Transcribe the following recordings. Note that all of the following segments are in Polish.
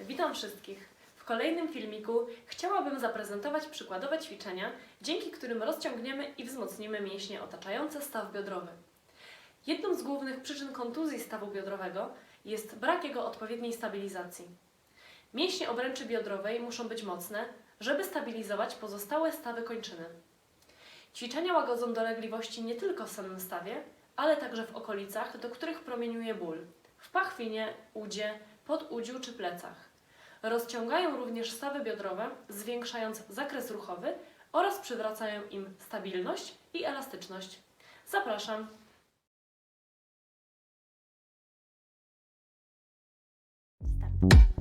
Witam wszystkich. W kolejnym filmiku chciałabym zaprezentować przykładowe ćwiczenia, dzięki którym rozciągniemy i wzmocnimy mięśnie otaczające staw biodrowy. Jedną z głównych przyczyn kontuzji stawu biodrowego jest brak jego odpowiedniej stabilizacji. Mięśnie obręczy biodrowej muszą być mocne, żeby stabilizować pozostałe stawy kończyny. Ćwiczenia łagodzą dolegliwości nie tylko w samym stawie, ale także w okolicach, do których promieniuje ból w pachwinie, udzie, podudziu czy plecach. Rozciągają również stawy biodrowe, zwiększając zakres ruchowy oraz przywracają im stabilność i elastyczność. Zapraszam. Start.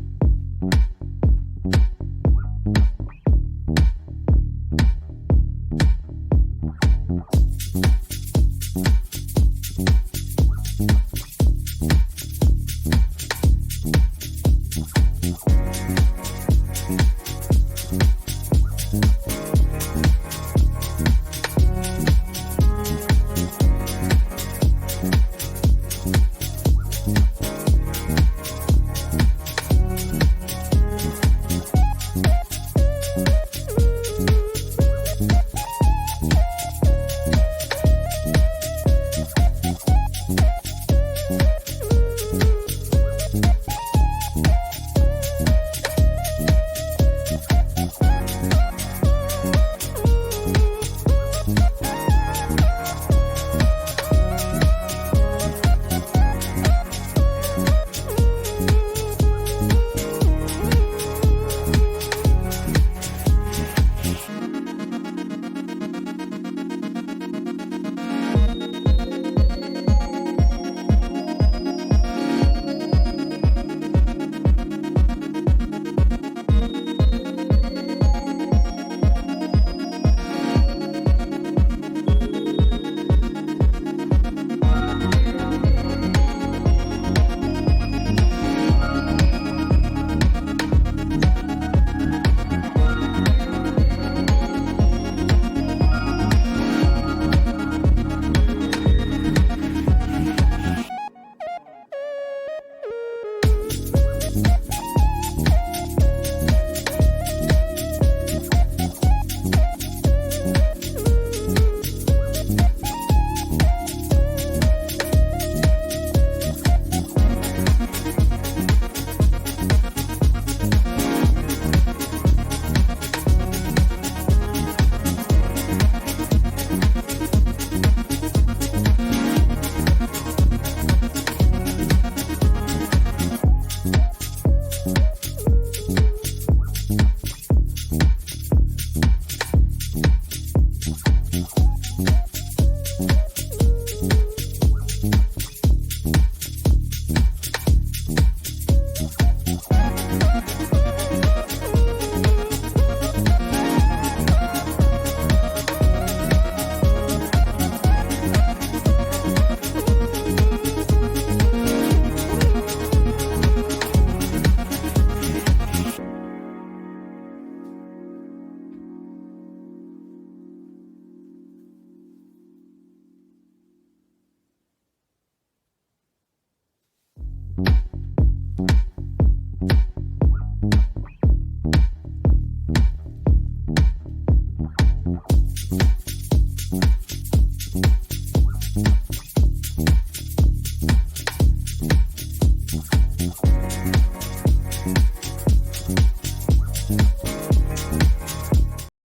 you